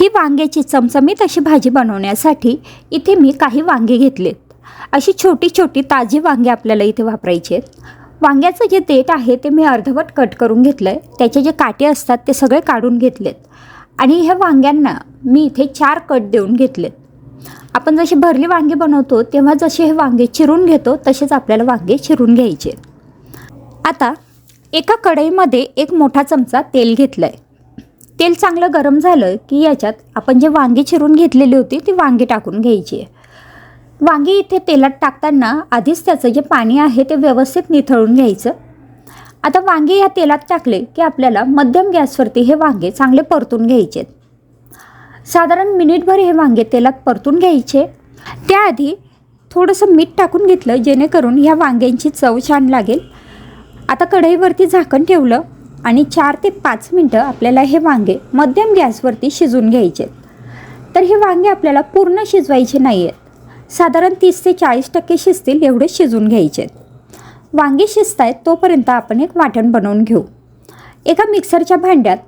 ही वांग्याची चमचमीत अशी भाजी बनवण्यासाठी इथे मी काही वांगे घेतलेत. अशी छोटी छोटी ताजी वांगे आपल्याला इथे वापरायची आहेत. वांग्याचं जे देठ आहे ते मी अर्धवट कट करून घेतलं आहे त्याचे जे काटे असतात ते सगळे काढून घेतलेत. आणि ह्या वांग्यांना मी इथे चार कट देऊन घेतलेत. आपण जशी भरली वांगे बनवतो तेव्हा जसे हे वांगे चिरून घेतो तसेच आपल्याला वांगे चिरून घ्यायचे आता एका कढईमध्ये एक मोठा चमचा तेल घेतलं आहे तेल चांगलं गरम झालं की याच्यात आपण जे वांगी चिरून घेतलेली होती ती वांगी टाकून घ्यायची. आहे वांगी इथे तेलात टाकताना आधीच त्याचं जे पाणी आहे ते व्यवस्थित निथळून घ्यायचं. आता वांगे ह्या तेलात टाकले की आपल्याला मध्यम गॅसवरती हे वांगे चांगले परतून घ्यायचे. साधारण मिनिटभर हे वांगे तेलात परतून घ्यायचे. त्याआधी थोडंसं मीठ टाकून घेतलं जेणेकरून ह्या वांग्यांची चव छान लागेल. आता कढईवरती झाकण ठेवलं. आणि चार ते पाच मिनटं आपल्याला हे वांगे मध्यम गॅसवरती शिजून घ्यायचे तर हे वांगे आपल्याला पूर्ण शिजवायचे नाही आहेत. साधारण तीस ते चाळीस टक्के शिजतील एवढे शिजून घ्यायचे वांगे शिजत आहेत तोपर्यंत आपण एक वाटण बनवून घेऊ. एका मिक्सरच्या भांड्यात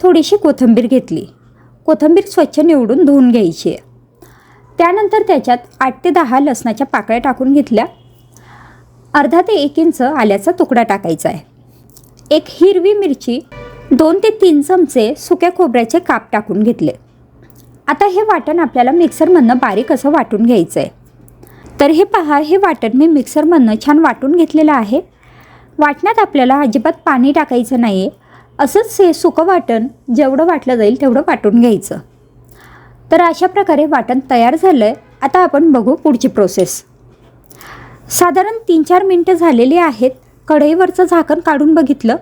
थोडीशी कोथिंबीर घेतली. कोथिंबीर स्वच्छ निवडून धुवून घ्यायची आहे. त्यानंतर त्याच्यात आठ ते दहा लसणाच्या पाकळ्या टाकून घेतल्या. अर्धा ते एक इंच आल्याचा तुकडा टाकायचा आहे. एक हिरवी मिरची दोन ते तीन चमचे सुक्या खोबऱ्याचे काप टाकून घेतले. आता हे वाटण आपल्याला मिक्सरमधनं बारीक असं वाटून घ्यायचं आहे तर हे पहा हे वाटण मी मिक्सरमधनं छान वाटून घेतलेलं आहे. वाटण्यात आपल्याला अजिबात पाणी टाकायचं नाही आहे असंच हे सुकं वाटण जेवढं वाटलं जाईल तेवढं वाटून घ्यायचं. तर अशा प्रकारे वाटण तयार झालं आहे आता आपण बघू पुढची प्रोसेस साधारण तीन चार मिनटं झालेली आहेत. कढईवरचं झाकण काढून बघितलं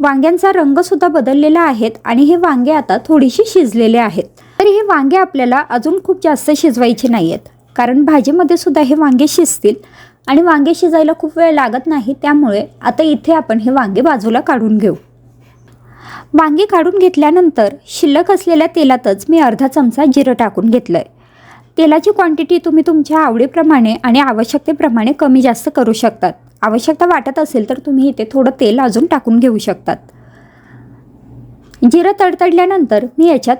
वांग्यांचा रंगसुद्धा बदललेला आहेत आणि हे वांगे आता थोडीशी शिजलेले आहेत. तरी हे वांगे आपल्याला अजून खूप जास्त शिजवायचे नाही आहेत कारण भाजीमध्ये सुद्धा हे वांगे शिजतील आणि वांगे शिजायला खूप वेळ लागत नाही त्यामुळे आता इथे आपण हे वांगे बाजूला काढून घेऊ. वांगे काढून घेतल्यानंतर शिल्लक असलेल्या तेलातच मी अर्धा चमचा जिरं टाकून घेतलं आहे तेलाची क्वांटिटी तुम्ही तुमच्या आवडीप्रमाणे आणि आवश्यकतेप्रमाणे कमी जास्त करू शकतात. आवश्यकता वाटत असेल तर तुम्ही इथे थोडं तेल अजून टाकून घेऊ शकतात. जिरं तडतडल्यानंतर मी याच्यात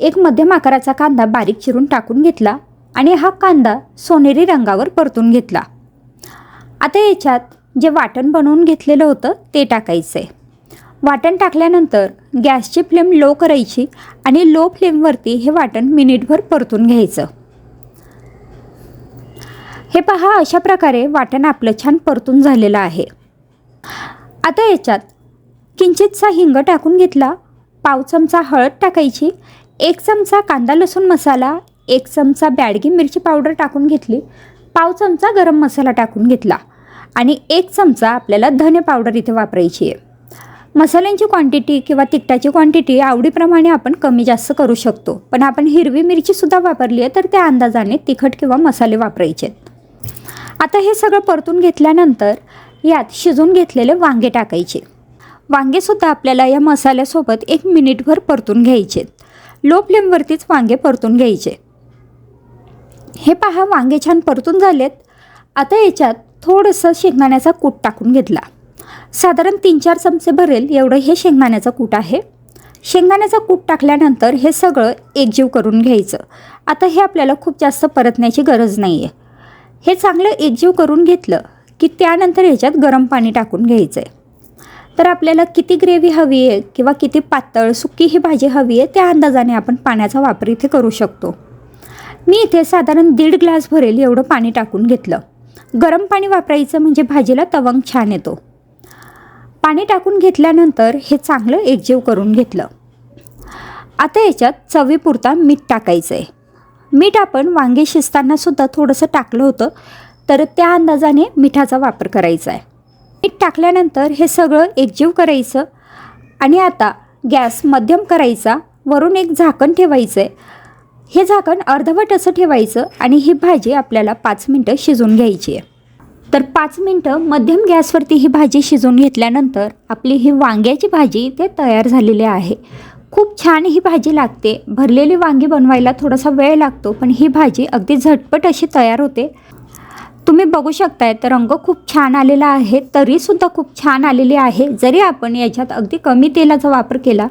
एक मध्यम आकाराचा कांदा बारीक चिरून टाकून घेतला आणि हा कांदा सोनेरी रंगावर परतून घेतला. आता याच्यात जे वाटण बनवून घेतलेलं होतं ते टाकायचं आहे वाटण टाकल्यानंतर गॅसची फ्लेम लो करायची आणि लो फ्लेमवरती हे वाटण मिनिटभर परतून घ्यायचं. हे पहा अशा प्रकारे वाटण आपलं छान परतून झालेलं आहे. आता याच्यात किंचितसा हिंग टाकून घेतला पाव चमचा हळद टाकायची एक चमचा कांदा लसूण मसाला एक चमचा बॅडगी मिरची पावडर टाकून घेतली पाव चमचा गरम मसाला टाकून घेतला आणि एक चमचा आपल्याला धने पावडर इथे वापरायची आहे. मसाल्यांची क्वांटिटी किंवा तिखटाची क्वांटिटी आवडीप्रमाणे आपण कमी जास्त करू शकतो. पण आपण हिरवी मिरचीसुद्धा वापरली आहे तर त्या अंदाजाने तिखट किंवा मसाले वापरायचे आहेत आता हे सगळं परतून घेतल्यानंतर यात शिजून घेतलेले वांगे टाकायचे. वांगेसुद्धा आपल्याला या मसाल्यासोबत एक मिनिटभर परतून घ्यायचे. लो फ्लेमवरतीच वांगे परतून घ्यायचे. हे पहा वांगे छान परतून झालेत. आता याच्यात थोडंसं शेंगदाण्याचा कूट टाकून घेतला. साधारण तीन चार चमचे भरेल एवढं हे शेंगदाण्याचं कूट आहे. शेंगदाण्याचा कूट टाकल्यानंतर हे सगळं एकजीव करून घ्यायचं. आता हे आपल्याला खूप जास्त परतण्याची गरज नाही आहे हे चांगलं एकजीव करून घेतलं की त्यानंतर ह्याच्यात गरम पाणी टाकून घ्यायचं आहे तर आपल्याला किती ग्रेव्ही हवी आहे किंवा किती पातळ सुकी ही भाजी हवी आहे त्या अंदाजाने आपण पाण्याचा वापर इथे करू शकतो. मी इथे साधारण दीड ग्लास भरेल एवढं पाणी टाकून घेतलं. गरम पाणी वापरायचं म्हणजे भाजीला तवंग छान येतो. पाणी टाकून घेतल्यानंतर हे चांगलं एकजीव करून घेतलं. आता याच्यात चवीपुरता मीठ टाकायचं आहे मीठ आपण वांगे शिजतानासुद्धा थोडंसं टाकलं होतं तर त्या अंदाजाने मिठाचा वापर करायचा आहे. मीठ टाकल्यानंतर हे सगळं एकजीव करायचं आणि आता गॅस मध्यम करायचा वरून एक झाकण ठेवायचं आहे हे झाकण अर्धवट असं ठेवायचं आणि ही भाजी आपल्याला पाच मिनटं शिजून घ्यायची आहे. तर पाच मिनटं मध्यम गॅसवरती ही भाजी शिजवून घेतल्यानंतर आपली ही वांग्याची भाजी ते तयार झालेली आहे. खूप छान ही भाजी लागते. भरलेली वांगी बनवायला थोडासा वेळ लागतो पण ही भाजी अगदी झटपट अशी तयार होते. तुम्ही बघू शकताय तर रंग खूप छान आलेला आहे तरीसुद्धा खूप छान आलेली आहे. जरी आपण याच्यात अगदी कमी तेलाचा वापर केला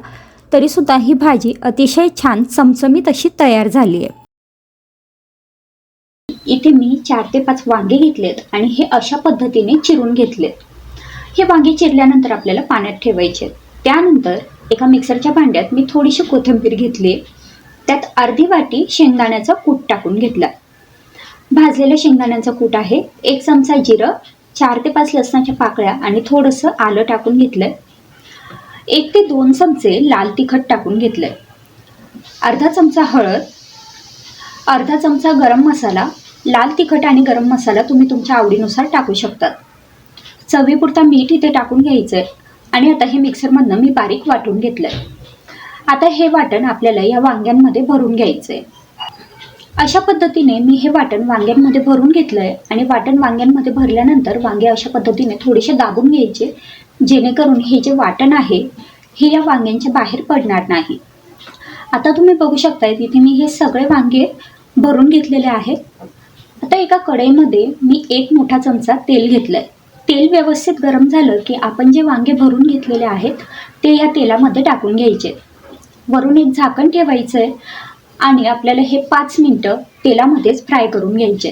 तरीसुद्धा ही भाजी अतिशय छान चमचमीत अशी तयार झाली आहे. इथे मी चार ते पाच वांगे घेतलेत आणि हे अशा पद्धतीने चिरून घेतलेत. हे वांगे चिरल्यानंतर आपल्याला पाण्यात ठेवायचे आहेत. त्यानंतर एका मिक्सरच्या भांड्यात मी थोडीशी कोथिंबीर घेतली. त्यात अर्धी वाटी शेंगदाण्याचा कूट टाकून घेतला. भाजलेल्या शेंगदाण्याचा कूट आहे. एक चमचा जिरं चार ते पाच लसणाच्या पाकळ्या आणि थोडंसं आलं टाकून घेतलंय. एक ते दोन चमचे लाल तिखट टाकून घेतलंय. अर्धा चमचा हळद अर्धा चमचा गरम मसाला. लाल तिखट आणि गरम मसाला तुम्ही तुमच्या आवडीनुसार टाकू शकतात चवीपुरता मीठ इथे टाकून घ्यायचं आहे आणि आता हे मिक्सरमधनं मी बारीक वाटून घेतलं आहे आता हे वाटण आपल्याला या वांग्यांमध्ये भरून घ्यायचं आहे अशा पद्धतीने मी हे वाटण वांग्यांमध्ये भरून घेतलं आहे आणि वाटण वांग्यांमध्ये भरल्यानंतर वांगे अशा पद्धतीने थोडेसे दाबून घ्यायचे जेणेकरून हे जे वाटण आहे हे या वांग्यांच्या बाहेर पडणार नाही. आता तुम्ही बघू शकताय तिथे मी हे सगळे वांगे भरून घेतलेले आहेत. आता एका कढईमध्ये मी एक मोठा चमचा तेल घेतलंय. तेल व्यवस्थित गरम झालं की आपण जे वांगे भरून घेतलेले आहेत ते या तेलामध्ये टाकून घ्यायचे. वरून एक झाकण ठेवायचं आहे आणि आपल्याला हे पाच मिनटं तेलामध्येच फ्राय करून घ्यायचे.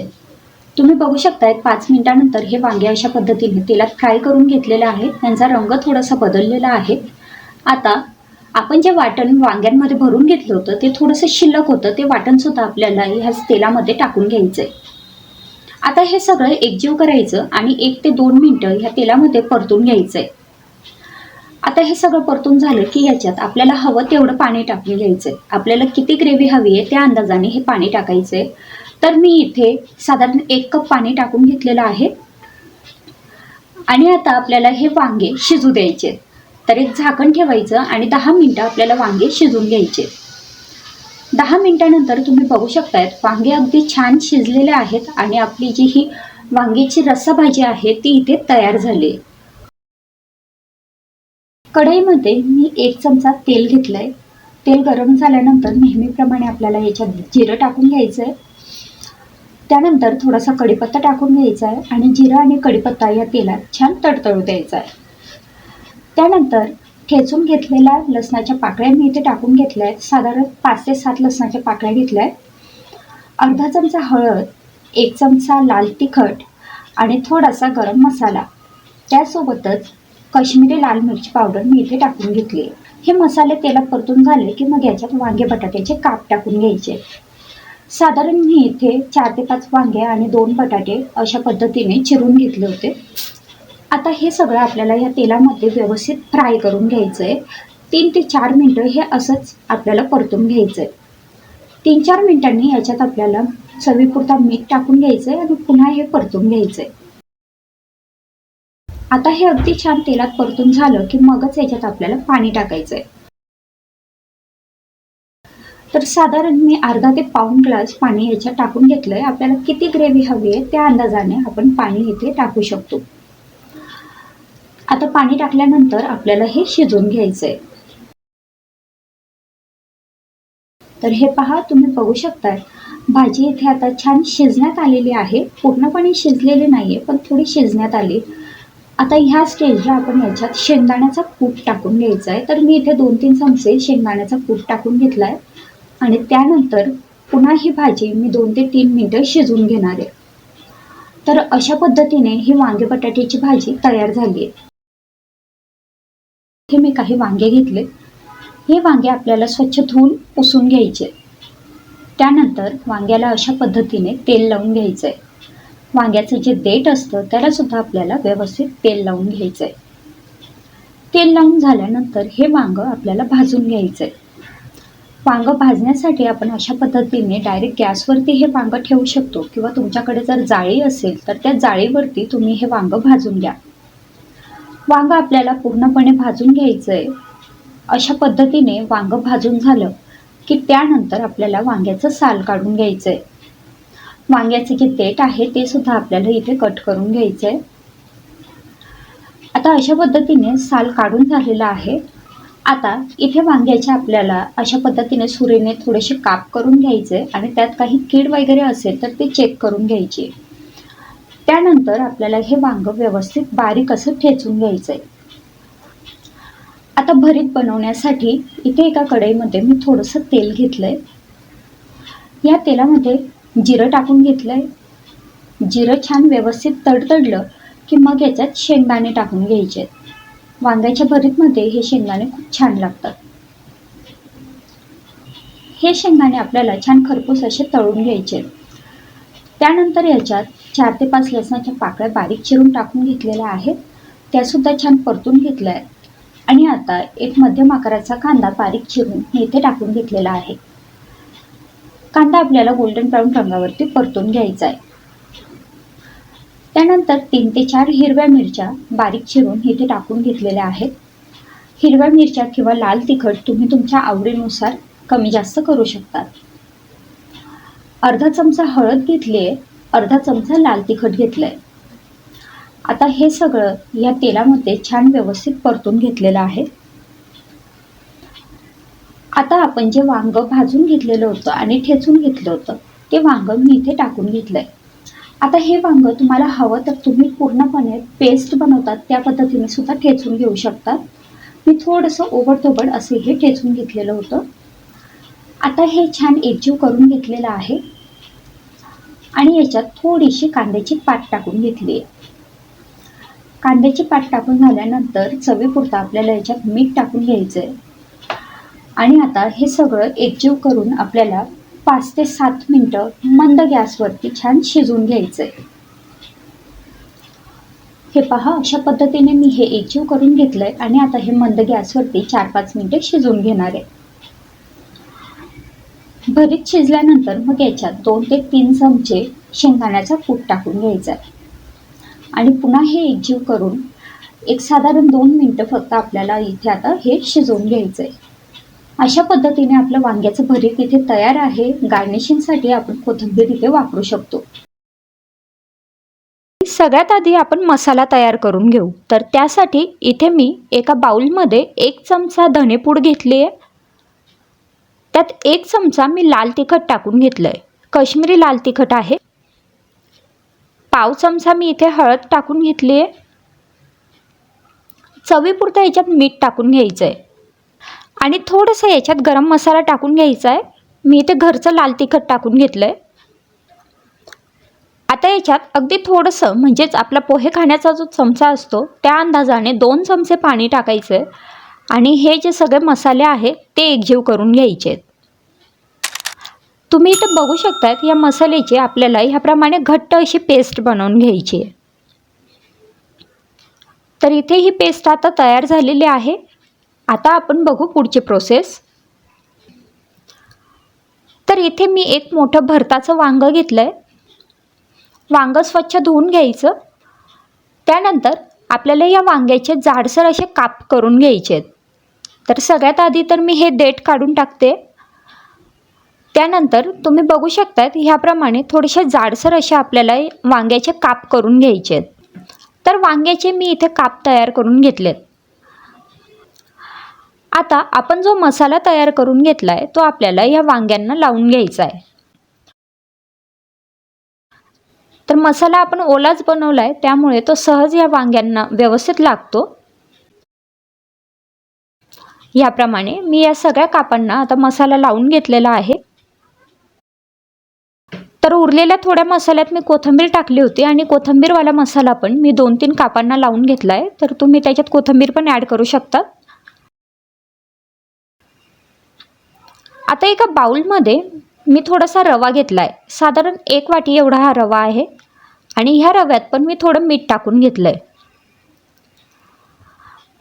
तुम्ही बघू शकताय पाच मिनिटानंतर हे वांगे अशा पद्धतीने तेलात फ्राय करून घेतलेले आहेत. त्यांचा रंग थोडासा बदललेला आहे. आता आपण जे वाटण वांग्यांमध्ये भरून घेतलं होतं ते थोडंसं शिल्लक होतं. ते वाटणसुद्धा आपल्याला ह्याच तेलामध्ये टाकून घ्यायचं आहे आता हे सगळं एकजीव करायचं आणि एक ते दोन मिनटं ह्या तेलामध्ये परतून घ्यायचं आहे आता हे सगळं परतून झालं की याच्यात आपल्याला हवं तेवढं पाणी टाकून घ्यायचं आहे आपल्याला किती ग्रेव्ही हवी आहे त्या अंदाजाने हे पाणी टाकायचं आहे तर मी इथे साधारण एक कप पाणी टाकून घेतलेलं आहे. आणि आता आपल्याला हे वांगे शिजू द्यायचे. तर एक झाकण ठेवायचं आणि दहा मिनटं आपल्याला वांगे शिजून घ्यायचे. दहा मिनिटानंतर तुम्ही बघू शकतायत वांगे अगदी छान शिजलेले आहेत आणि आपली जी ही वांगीची रस्सा भाजी आहे ती इथे तयार झाली. कढईमध्ये मी एक चमचा तेल घेतलंय. तेल गरम झाल्यानंतर नेहमीप्रमाणे आपल्याला याच्यात जिरं टाकून घ्यायचं आहे त्यानंतर थोडासा कढीपत्ता टाकून घ्यायचा आहे आणि जिरं आणि कढीपत्ता या तेलात छान तडतडू द्यायचा आहे त्यानंतर ठेचून घेतलेल्या लसणाच्या पाकळ्या मी इथे टाकून घेतल्या आहेत साधारण पाच ते सात लसणाच्या पाकळ्या घेतल्या आहेत अर्धा चमचा हळद एक चमचा लाल तिखट आणि थोडासा गरम मसाला. त्यासोबतच काश्मीरी लाल मिरची पावडर मी इथे टाकून घेतली. आहे हे मसाले तेलात परतून झाले की मग याच्यात वांगे बटाट्याचे काप टाकून घ्यायचे. साधारण मी इथे चार ते पाच वांगे आणि दोन बटाटे अशा पद्धतीने चिरून घेतले होते. आता हे सगळं आपल्याला या तेलामध्ये व्यवस्थित फ्राय करून घ्यायचं आहे तीन ते चार मिनटं हे असंच आपल्याला परतून घ्यायचं आहे तीन चार मिनटांनी याच्यात आपल्याला चवीपुरता मीठ टाकून घ्यायचं आहे आणि पुन्हा हे परतून घ्यायचं आहे आता हे अगदी छान तेलात परतून झालं की मगच याच्यात आपल्याला पाणी टाकायचं आहे तर साधारण मी अर्धा ते पाऊण ग्लास पाणी याच्यात टाकून घेतलंय. आपल्याला किती ग्रेव्ही हवी आहे त्या अंदाजाने आपण पाणी इथे टाकू शकतो. आता पाणी टाकल्यानंतर आपल्याला हे शिजवून घ्यायचंय. तर हे पहा तुम्ही बघू शकताय. भाजी इथे आता छान शिजण्यात आलेली आहे. पूर्णपणे शिजलेली नाहीये पण थोडी शिजण्यात आली. आता ह्या स्टेजला आपण याच्यात शेंगदाण्याचा कूट टाकून घ्यायचा आहे तर मी इथे दोन तीन चमचे शेंगदाण्याचा कूट टाकून घेतला आहे आणि त्यानंतर पुन्हा ही भाजी मी दोन ते तीन मिनटं शिजवून घेणार. आहे तर अशा पद्धतीने ही वांगे बटाट्याची भाजी तयार झाली आहे इथे मी काही वांगे घेतले. हे वांगे आपल्याला स्वच्छ धुवून पुसून घ्यायचे. त्यानंतर वांग्याला अशा पद्धतीने तेल लावून घ्यायचं आहे वांग्याचं जे देठ असतं त्याला सुद्धा आपल्याला व्यवस्थित तेल लावून घ्यायचं आहे तेल लावून झाल्यानंतर हे वांग आपल्याला भाजून घ्यायचं आहे वांग भाजण्यासाठी आपण अशा पद्धतीने डायरेक्ट गॅसवरती हे वांग ठेवू शकतो किंवा तुमच्याकडे जर जाळी असेल तर त्या जाळीवरती तुम्ही हे वांग भाजून घ्या. वांग आपल्याला पूर्णपणे भाजून घ्यायचं आहे अशा पद्धतीने वांग भाजून झालं की त्यानंतर आपल्याला वांग्याचं साल काढून घ्यायचं आहे वांग्याचे जे देठ आहे ते सुद्धा आपल्याला इथे कट करून घ्यायचं आहे आता अशा पद्धतीने साल काढून झालेला आहे. आता इथे वांग्याचे आपल्याला अशा पद्धतीने सुरीने थोडेसे काप करून घ्यायचे आणि त्यात काही कीड वगैरे असेल तर ते चेक करून घ्यायचे. त्यानंतर आपल्याला हे वांग व्यवस्थित बारीक असं ठेचून घ्यायचं आहे आता भरीत बनवण्यासाठी इथे एका कढईमध्ये मी थोडंसं तेल घेतलं आहे या तेलामध्ये जिरं टाकून घेतलं आहे जिरं छान व्यवस्थित तडतडलं की मग याच्यात शेंगदाणे टाकून घ्यायचे. आहेत वांग्याच्या भरीतमध्ये हे शेंगदाणे खूप छान लागतात. हे शेंगदाणे आपल्याला छान खरपूस असे तळून घ्यायचे. आहेत त्यानंतर याच्यात चार ते पाच लसणाच्या पाकळ्या बारीक चिरून टाकून घेतलेल्या आहेत. त्यासुद्धा छान परतून घेतल्या आहेत आणि आता एक मध्यम आकाराचा कांदा बारीक चिरून मी इथे टाकून घेतलेला आहे. कांदा आपल्याला गोल्डन ब्राऊन रंगावरती परतून घ्यायचा आहे. त्यानंतर तीन ते चार हिरव्या मिरच्या बारीक चिरून इथे टाकून घेतलेल्या आहेत. हिरव्या मिरच्या किंवा लाल तिखट तुम्ही तुमच्या आवडीनुसार कमी जास्त करू शकतात. अर्धा चमचा हळद घेतली आहे अर्धा चमचा लाल तिखट घेतलं आहे आता हे सगळं या तेलामध्ये छान व्यवस्थित परतून घेतलेलं आहे. आता आपण जे वांग भाजून घेतलेलं होतं आणि ठेचून घेतलं होतं ते वांग मी इथे टाकून घेतलंय. आता हे वांग तुम्हाला हवं तर तुम्ही पूर्णपणे पेस्ट बनवतात त्या पद्धतीने सुद्धा ठेचून घेऊ शकतात मी थोडंसं ओबडधोबड असे हे ठेचून घेतलेलं होतं. आता हे छान एकजीव करून घेतलेलं आहे. आणि याच्यात थोडीशी कांद्याची पात टाकून घेतली आहे. कांद्याची पात टाकून झाल्यानंतर चवीपुरता आपल्याला याच्यात मीठ टाकून घ्यायचं आहे आणि आता हे सगळं एकजीव करून आपल्याला पाच ते सात मिनटं मंद गॅसवरती छान शिजवून घ्यायचं आहे हे पहा अशा पद्धतीने मी हे एकजीव करून घेतलं आहे आणि आता हे मंद गॅसवरती चार पाच मिनटं शिजवून घेणार आहे. भरीत शिजल्यानंतर मग याच्यात दोन ते तीन चमचे शेंगदाण्याचा कूट टाकून घ्यायचा आहे. आणि पुन्हा हे एकजीव करून एक साधारण दोन मिनटं फक्त आपल्याला इथे आता हे शिजवून घ्यायचं आहे. अशा पद्धतीने आपलं वांग्याचं भरीत इथे तयार आहे. गार्निशिंगसाठी आपण कोथिंबीर इथे वापरू शकतो. सगळ्यात आधी आपण मसाला तयार करून घेऊ. तर त्यासाठी इथे मी एका बाउलमध्ये एक चमचा धनेपूड घेतली आहे. त्यात एक चमचा मी लाल तिखट टाकून घेतलं आहे काश्मीरी लाल तिखट आहे. पाव चमचा मी इथे हळद टाकून घेतली आहे चवीपुरतं याच्यात मीठ टाकून घ्यायचं आहे आणि थोडंसं याच्यात गरम मसाला टाकून घ्यायचा आहे मी इथे घरचं लाल तिखट टाकून घेतलं आहे आता याच्यात अगदी थोडंसं म्हणजेच आपला पोहे खाण्याचा जो चमचा असतो त्या अंदाजाने दोन चमचे पाणी टाकायचं आहे आणि हे जे सगळे मसाले आहेत ते एकजीव करून घ्यायचे. आहेत तुम्ही इथं बघू शकतात या मसाल्याची आपल्याला ह्याप्रमाणे घट्ट अशी पेस्ट बनवून घ्यायची आहे. तर इथे ही पेस्ट आता तयार झालेली आहे. आता आपण बघू पुढची प्रोसेस तर इथे मी एक मोठं भरताचं वांगं घेतलं आहे वांगं स्वच्छ धुवून घ्यायचं. त्यानंतर आपल्याला या वांग्याचे जाडसर असे काप करून घ्यायचे आहेत तर सगळ्यात आधी तर मी हे देठ काढून टाकते. त्यानंतर तुम्ही बघू शकतात ह्याप्रमाणे थोडेसे जाडसर असे आपल्याला वांग्याचे काप करून घ्यायचे आहेत. तर वांग्याचे मी इथे काप तयार करून घेतलेत. आता आपण जो मसाला तयार करून घेतला आहे तो आपल्याला या वांग्यांना लावून घ्यायचा आहे. तर मसाला आपण ओलाच बनवला आहे त्यामुळे तो सहज या वांग्यांना व्यवस्थित लागतो. ह्याप्रमाणे मी या सगळ्या कापांना आता मसाला लावून घेतलेला आहे. तर उरलेल्या थोड्या मसाल्यात मी कोथिंबीर टाकली होती आणि कोथिंबीरवाला मसाला पण मी दोन तीन कापांना लावून घेतला आहे तर तुम्ही त्याच्यात कोथिंबीर पण ॲड करू शकता. आता एका बाउलमध्ये मी थोडासा रवा घेतला आहे साधारण एक वाटी एवढा हा रवा आहे. आणि ह्या रव्यात पण मी थोडं मीठ टाकून घेतलं आहे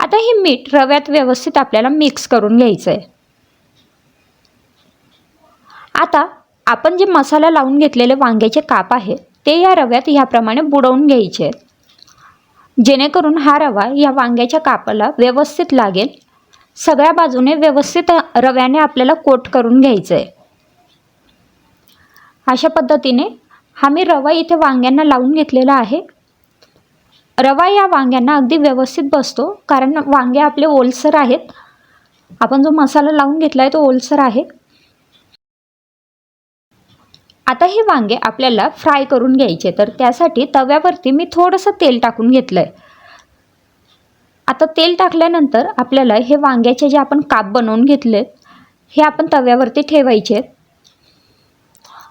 आता हे मीठ रव्यात व्यवस्थित आपल्याला मिक्स करून घ्यायचं आहे आता आपण जे मसाला लावून घेतलेले वांग्याचे काप आहे ते या रव्यात ह्याप्रमाणे बुडवून घ्यायचे. आहेत जेणेकरून हा रवा या वांग्याच्या कापाला व्यवस्थित लागेल. सगळ्या बाजूने व्यवस्थित रव्याने आपल्याला कोट करून घ्यायचं आहे अशा पद्धतीने हा मी रवा इथे वांग्यांना लावून घेतलेला आहे. रवा या वांग्यांना अगदी व्यवस्थित बसतो कारण वांगे आपले ओलसर आहेत. आपण जो मसाला लावून घेतला आहे तो ओलसर आहे. आता हे वांगे आपल्याला फ्राय करून घ्यायचे तर त्यासाठी तव्यावरती मी थोडंसं तेल टाकून घेतलं आहे आता तेल टाकल्यानंतर आपल्याला हे वांग्याचे जे आपण काप बनवून घेतलेत हे आपण तव्यावरती ठेवायचे. आहेत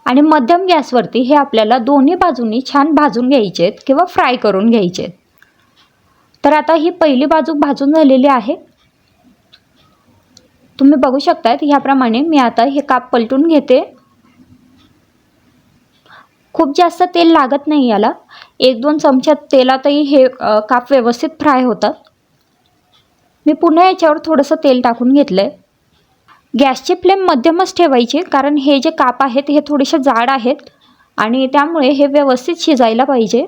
आणि मध्यम गॅसवरती हे आपल्याला दोन्ही बाजूंनी छान भाजून घ्यायचे आहेत किंवा फ्राय करून घ्यायचे आहेत तर आता ही पहिली बाजू भाजून झालेली आहे. तुम्ही बघू शकतात ह्याप्रमाणे मी आता हे काप पलटून घेते. खूप जास्त तेल लागत नाही याला. एक दोन चमच्या तेलातही हे काप व्यवस्थित फ्राय होतात. मी पुन्हा याच्यावर थोडंसं तेल टाकून घेतलं आहे गॅसची फ्लेम मध्यमच ठेवायची कारण हे जे काप आहेत हे थोडेसे जाड आहेत आणि त्यामुळे हे व्यवस्थित शिजायला पाहिजे.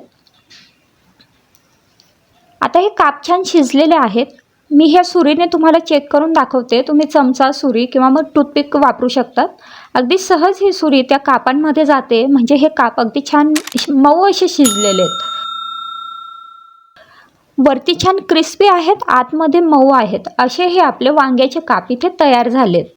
आता हे काप छान शिजलेले आहेत. मी ह्या सुरीने तुम्हाला चेक करून दाखवते. तुम्ही चमचा सुरी किंवा मग टूथपिक वापरू शकतात. अगदी सहज ही सुरी त्या कापांमध्ये जाते. म्हणजे हे काप अगदी छान मऊ असे शिजलेले आहेत. वरती छान क्रिस्पी आहेत आतमध्ये मऊ आहेत. असे हे आपले वांग्याचे काप इथे तयार झालेत.